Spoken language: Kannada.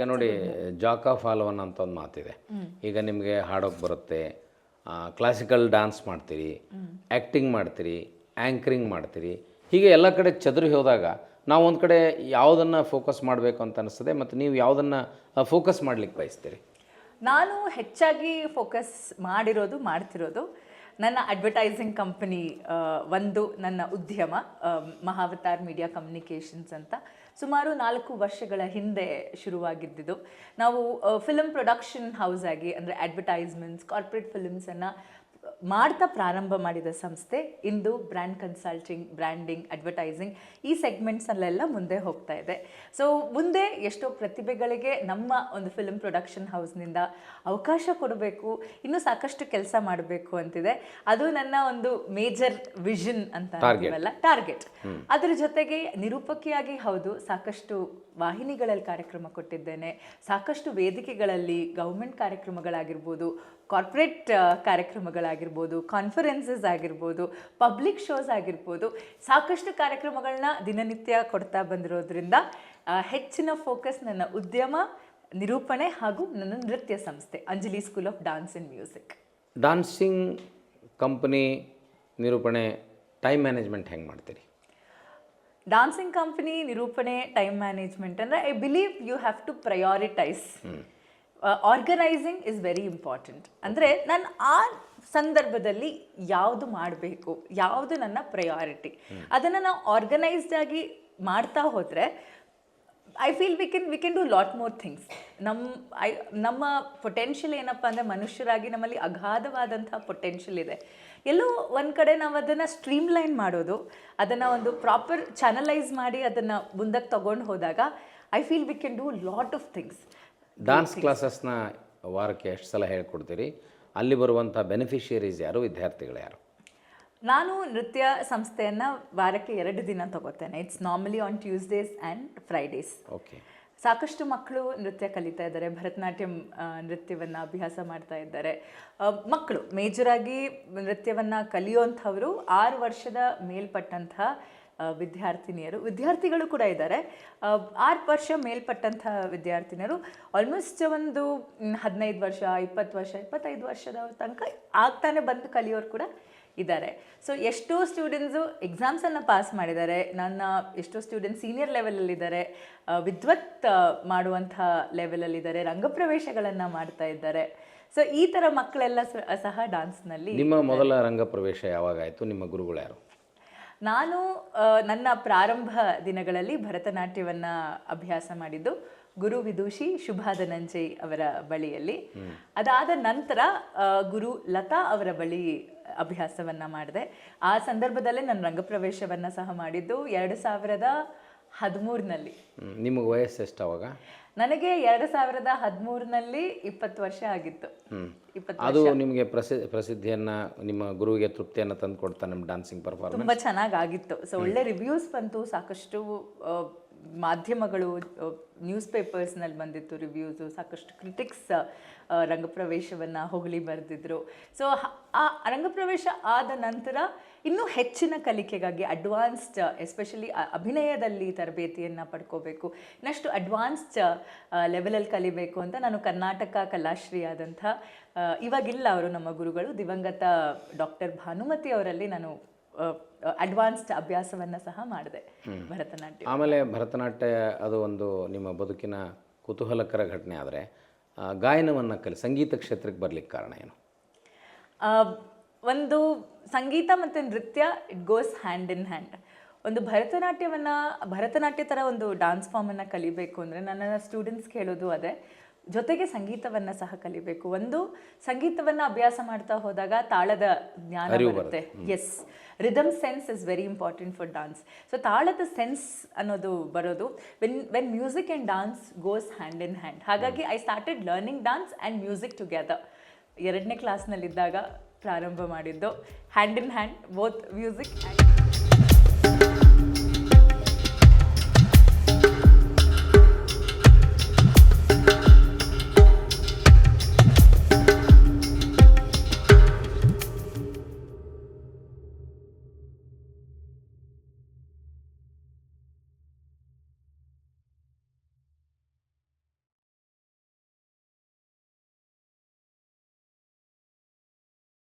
ಈಗ ನೋಡಿ ಜಾಕ್ ಆಫ್ ಆಲ್ ಒನ್ ಅಂತ ಒಂದು ಮಾತಿದೆ. ಈಗ ನಿಮಗೆ ಹಾಡೋಕೆ ಬರುತ್ತೆ. ಕ್ಲಾಸಿಕಲ್ ಡ್ಯಾನ್ಸ್ ಮಾಡ್ತೀರಿ ಆ್ಯಕ್ಟಿಂಗ್ ಮಾಡ್ತೀರಿ ಆ್ಯಂಕರಿಂಗ್ ಮಾಡ್ತೀರಿ. ಹೀಗೆ ಎಲ್ಲ ಕಡೆ ಚದುರಿ ಹೋದಾಗ ನಾವು ಒಂದು ಕಡೆ ಯಾವುದನ್ನು ಫೋಕಸ್ ಮಾಡಬೇಕು ಅಂತ ಅನಿಸ್ತದೆ, ಮತ್ತು ನೀವು ಯಾವುದನ್ನು ಫೋಕಸ್ ಮಾಡ್ಲಿಕ್ಕೆ ಬಯಸ್ತೀರಿ? ನಾನು ಹೆಚ್ಚಾಗಿ ಫೋಕಸ್ ಮಾಡಿರೋದು, ಮಾಡ್ತಿರೋದು ನನ್ನ ಅಡ್ವರ್ಟೈಸಿಂಗ್ ಕಂಪನಿ ಒಂದು ನನ್ನ ಉದ್ಯಮ ಮಹಾವತಾರ್ ಮೀಡಿಯಾ ಕಮ್ಯುನಿಕೇಷನ್ಸ್ ಅಂತ. ಸುಮಾರು ನಾಲ್ಕು ವರ್ಷಗಳ ಹಿಂದೆ ಶುರುವಾಗಿದ್ದಿದ್ದು. ನಾವು ಫಿಲಮ್ ಪ್ರೊಡಕ್ಷನ್ ಹೌಸ್ ಆಗಿ, ಅಂದರೆ ಅಡ್ವರ್ಟೈಸ್ಮೆಂಟ್ಸ್ ಕಾರ್ಪೊರೇಟ್ ಫಿಲ್ಮ್ಸನ್ನು ಮಾಡ್ತಾ ಪ್ರಾರಂಭ ಮಾಡಿದ ಸಂಸ್ಥೆ ಇಂದು ಬ್ರ್ಯಾಂಡ್ ಕನ್ಸಲ್ಟಿಂಗ್ ಬ್ರ್ಯಾಂಡಿಂಗ್ ಅಡ್ವರ್ಟೈಸಿಂಗ್ ಈ ಸೆಗ್ಮೆಂಟ್ಸಲ್ಲೆಲ್ಲ ಮುಂದೆ ಹೋಗ್ತಾ ಇದೆ. ಸೊ ಮುಂದೆ ಎಷ್ಟೋ ಪ್ರತಿಭೆಗಳಿಗೆ ನಮ್ಮ ಒಂದು ಫಿಲ್ಮ್ ಪ್ರೊಡಕ್ಷನ್ ಹೌಸ್ನಿಂದ ಅವಕಾಶ ಕೊಡಬೇಕು ಇನ್ನೂ ಸಾಕಷ್ಟು ಕೆಲಸ ಮಾಡಬೇಕು ಅಂತಿದೆ. ಅದು ನನ್ನ ಒಂದು ಮೇಜರ್ ವಿಷನ್ ಅಂತ ಅಂತೀವಲ್ಲ? ಟಾರ್ಗೆಟ್ ಅದರ ಜೊತೆಗೆ ನಿರೂಪಕಿಯಾಗಿ ಹೌದು ಸಾಕಷ್ಟು ವಾಹಿನಿಗಳಲ್ಲಿ ಕಾರ್ಯಕ್ರಮ ಕೊಟ್ಟಿದ್ದೇನೆ. ಸಾಕಷ್ಟು ವೇದಿಕೆಗಳಲ್ಲಿ ಗೌರ್ಮೆಂಟ್ ಕಾರ್ಯಕ್ರಮಗಳಾಗಿರ್ಬೋದು ಕಾರ್ಪೊರೇಟ್ ಕಾರ್ಯಕ್ರಮಗಳಾಗಿರ್ಬೋದು ಕಾನ್ಫರೆನ್ಸಸ್ ಆಗಿರ್ಬೋದು ಪಬ್ಲಿಕ್ ಶೋಸ್ ಆಗಿರ್ಬೋದು ಸಾಕಷ್ಟು ಕಾರ್ಯಕ್ರಮಗಳನ್ನ ದಿನನಿತ್ಯ ಕೊಡ್ತಾ ಬಂದಿರೋದ್ರಿಂದ ಹೆಚ್ಚಿನ ಫೋಕಸ್ ನನ್ನ ಉದ್ಯಮ ನಿರೂಪಣೆ ಹಾಗೂ ನನ್ನ ನೃತ್ಯ ಸಂಸ್ಥೆ Anjali school of dance and music dancing company ನಿರೂಪಣೆ ಟೈಮ್ ಮ್ಯಾನೇಜ್ಮೆಂಟ್ ಹೆಂಗೆ ಮಾಡ್ತೀರಿ? ಡಾನ್ಸಿಂಗ್ ಕಂಪನಿ ನಿರೂಪಣೆ ಟೈಮ್ ಮ್ಯಾನೇಜ್ಮೆಂಟ್ ಅಂದರೆ I believe you have to prioritise organising is very important ಅಂದರೆ ನಾನು ಆ ಸಂದರ್ಭದಲ್ಲಿ ಯಾವುದು ಮಾಡಬೇಕು, ಯಾವುದು ನನ್ನ ಪ್ರಯಾರಿಟಿ ಅದನ್ನು ನಾವು ಆರ್ಗನೈಸ್ಡ್ ಆಗಿ ಮಾಡ್ತಾ ಹೋದರೆ I feel we can we can do lot more things ನಮ್ಮ ಐ ನಮ್ಮ ಪೊಟೆನ್ಷಿಯಲ್ ಏನಪ್ಪ ಅಂದರೆ ಮನುಷ್ಯರಾಗಿ ನಮ್ಮಲ್ಲಿ ಅಗಾಧವಾದಂಥ ಪೊಟೆನ್ಷಿಯಲ್ ಇದೆ. ಎಲ್ಲೋ ಒಂದು ಕಡೆ ನಾವು ಅದನ್ನು ಸ್ಟ್ರೀಮ್ಲೈನ್ ಮಾಡೋದು, ಅದನ್ನು ಒಂದು ಪ್ರಾಪರ್ ಚಾನಲೈಸ್ ಮಾಡಿ ಅದನ್ನು ಮುಂದಕ್ಕೆ ತೊಗೊಂಡು ಹೋದಾಗ I feel we can do lot of things dance ಕ್ಲಾಸಸ್ನ ವಾರಕ್ಕೆ ಎಷ್ಟು ಸಲ ಹೇಳ್ಕೊಡ್ತೀರಿ? ಅಲ್ಲಿ ಬರುವಂಥ ಬೆನಿಫಿಷಿಯರೀಸ್ ಯಾರು? ವಿದ್ಯಾರ್ಥಿಗಳು ಯಾರು? ನಾನು ನೃತ್ಯ ಸಂಸ್ಥೆಯನ್ನು ವಾರಕ್ಕೆ ಎರಡು ದಿನ ತಗೋತೇನೆ. It's normally on Tuesdays and Fridays okay ಸಾಕಷ್ಟು ಮಕ್ಕಳು ನೃತ್ಯ ಕಲಿತಾ ಇದ್ದಾರೆ. ಭರತನಾಟ್ಯಂ ನೃತ್ಯವನ್ನು ಅಭ್ಯಾಸ ಮಾಡ್ತಾ ಇದ್ದಾರೆ. ಮಕ್ಕಳು ಮೇಜರಾಗಿ ನೃತ್ಯವನ್ನು ಕಲಿಯುವಂಥವರು ಆರು ವರ್ಷದ ಮೇಲ್ಪಟ್ಟಂಥ ಆ, ವಿದ್ಯಾರ್ಥಿನಿಯರು ವಿದ್ಯಾರ್ಥಿಗಳು ಕೂಡ ಇದ್ದಾರೆ. ಆರು ವರ್ಷ ಮೇಲ್ಪಟ್ಟಂತಹ ವಿದ್ಯಾರ್ಥಿನಿಯರು ಆಲ್ಮೋಸ್ಟ್ ಒಂದು ಹದಿನೈದು ವರ್ಷ ಇಪ್ಪತ್ತು ವರ್ಷ ಇಪ್ಪತ್ತೈದು ವರ್ಷದ ತನಕ ಆಗ್ತಾನೆ ಬಂದು ಕಲಿಯೋರು ಕೂಡ ಇದ್ದಾರೆ. ಸೊ ಎಷ್ಟೋ ಸ್ಟೂಡೆಂಟ್ಸು ಎಕ್ಸಾಮ್ಸನ್ನು ಪಾಸ್ ಮಾಡಿದ್ದಾರೆ. ನನ್ನ ಎಷ್ಟೋ ಸ್ಟೂಡೆಂಟ್ಸ್ ಸೀನಿಯರ್ ಲೆವೆಲಲ್ಲಿದ್ದಾರೆ ವಿದ್ವತ್ ಮಾಡುವಂಥ ಲೆವೆಲಲ್ಲಿದ್ದಾರೆ ರಂಗಪ್ರವೇಶಗಳನ್ನು ಮಾಡ್ತಾ ಇದ್ದಾರೆ. ಸೊ ಈ ಥರ ಮಕ್ಕಳೆಲ್ಲ ಸಹ ಡಾನ್ಸ್ನಲ್ಲಿ ನಿಮ್ಮ ಮೊದಲ ರಂಗಪ್ರವೇಶ ಯಾವಾಗ ಯಾವಾಗಾಯಿತು ನಿಮ್ಮ ಗುರುಗಳು ಯಾರು? ನಾನು ನನ್ನ ಪ್ರಾರಂಭ ದಿನಗಳಲ್ಲಿ ಭರತನಾಟ್ಯವನ್ನು ಅಭ್ಯಾಸ ಮಾಡಿದ್ದು ಗುರು ವಿದೂಷಿ ಶುಭಾ ಧನಂಜಯ್ ಅವರ ಬಳಿಯಲ್ಲಿ. ಅದಾದ ನಂತರ ಗುರು ಲತಾ ಅವರ ಬಳಿ ಅಭ್ಯಾಸವನ್ನ ಮಾಡಿದೆ. ಆ ಸಂದರ್ಭದಲ್ಲೇ ನಾನು ರಂಗಪ್ರವೇಶವನ್ನು ಸಹ ಮಾಡಿದ್ದು. ಎರಡು ಸಾವಿರದ ಹದಿಮೂರಿನಲ್ಲಿ. ನಿಮಗೆ ವಯಸ್ಸು ಎಷ್ಟು ಅವಾಗ? ನನಗೆ ಎರಡು ಸಾವಿರದ ಹದಿಮೂರಿನಲ್ಲಿ ಇಪ್ಪತ್ತು ವರ್ಷ ಆಗಿತ್ತು. ಇಪ್ಪತ್ತು ಅದು ನಿಮಗೆ ಪ್ರಸಿ ಪ್ರಸಿದ್ಧಿಯನ್ನು ನಿಮ್ಮ ಗುರುವಿಗೆ ತೃಪ್ತಿಯನ್ನು ತಂದು ಕೊಡ್ತಾ ನಿಮ್ಮ ಡಾನ್ಸಿಂಗ್ ಪರ್ಫಾರ್ಮೆನ್ಸ್ ತುಂಬ ಚೆನ್ನಾಗಾಗಿತ್ತು ಸೊ ಒಳ್ಳೆ ರಿವ್ಯೂಸ್ ಬಂತು ಸಾಕಷ್ಟು ಮಾಧ್ಯಮಗಳು ನ್ಯೂಸ್ ಪೇಪರ್ಸ್ನಲ್ಲಿ ಬಂದಿತ್ತು ರಿವ್ಯೂಸು ಸಾಕಷ್ಟು ಕ್ರಿಟಿಕ್ಸ್ ರಂಗಪ್ರವೇಶವನ್ನು ಹೊಗಳಿ ಬರೆದಿದ್ರು. ಸೊ ಆ ರಂಗಪ್ರವೇಶ ಆದ ನಂತರ ಇನ್ನೂ ಹೆಚ್ಚಿನ ಕಲಿಕೆಗಾಗಿ ಅಡ್ವಾನ್ಸ್ಡ್ ಎಸ್ಪೆಷಲಿ ಅಭಿನಯದಲ್ಲಿ ತರಬೇತಿಯನ್ನು ಪಡ್ಕೋಬೇಕು. ಇನ್ನಷ್ಟು ಅಡ್ವಾನ್ಸ್ಡ್ ಲೆವೆಲಲ್ಲಿ ಕಲಿಬೇಕು ಅಂತ ನಾನು ಕರ್ನಾಟಕ ಕಲಾಶ್ರೀ ಆದಂಥ ಇವಾಗಿಲ್ಲ ಅವರು ನಮ್ಮ ಗುರುಗಳು, ದಿವಂಗತ ಡಾಕ್ಟರ್ ಭಾನುಮತಿ ಅವರಲ್ಲಿ ನಾನು ಅಡ್ವಾನ್ಸ್ಡ್ ಅಭ್ಯಾಸವನ್ನು ಸಹ ಮಾಡಿದೆ ಭರತನಾಟ್ಯ. ಆಮೇಲೆ ಭರತನಾಟ್ಯ ಅದು ಒಂದು ನಿಮ್ಮ ಬದುಕಿನ ಕುತೂಹಲಕರ ಘಟನೆ ಆದರೆ ಗಾಯನವನ್ನು ಕಲಿ ಸಂಗೀತ ಕ್ಷೇತ್ರಕ್ಕೆ ಬರಲಿಕ್ಕೆ ಕಾರಣ ಏನು? ಒಂದು ಸಂಗೀತ ಮತ್ತು ನೃತ್ಯ it goes hand in hand ಒಂದು ಭರತನಾಟ್ಯವನ್ನು ಭರತನಾಟ್ಯ ಥರ ಒಂದು ಡಾನ್ಸ್ ಫಾರ್ಮನ್ನು ಕಲಿಬೇಕು ಅಂದರೆ ನನ್ನ ಸ್ಟೂಡೆಂಟ್ಸ್ ಕೇಳೋದು ಅದೇ. ಜೊತೆಗೆ ಸಂಗೀತವನ್ನ ಸಹ ಕಲಿಬೇಕು. ಒಂದು ಸಂಗೀತವನ್ನ ಅಭ್ಯಾಸ ಮಾಡ್ತಾ ಹೋದಾಗ ತಾಳದ ಜ್ಞಾನ ಬರುತ್ತೆ. As rhythm sense is very important for dance so ತಾಳದ sense ಅನ್ನೋದು ಬರೋದು when when music and dance goes hand in hand ಹಾಗಾಗಿ I started learning dance and music together ಎರಡನೇ ಕ್ಲಾಸ್ನಲ್ಲಿದ್ದಾಗ ಪ್ರಾರಂಭ ಮಾಡಿದ್ದು. Hand in hand both music and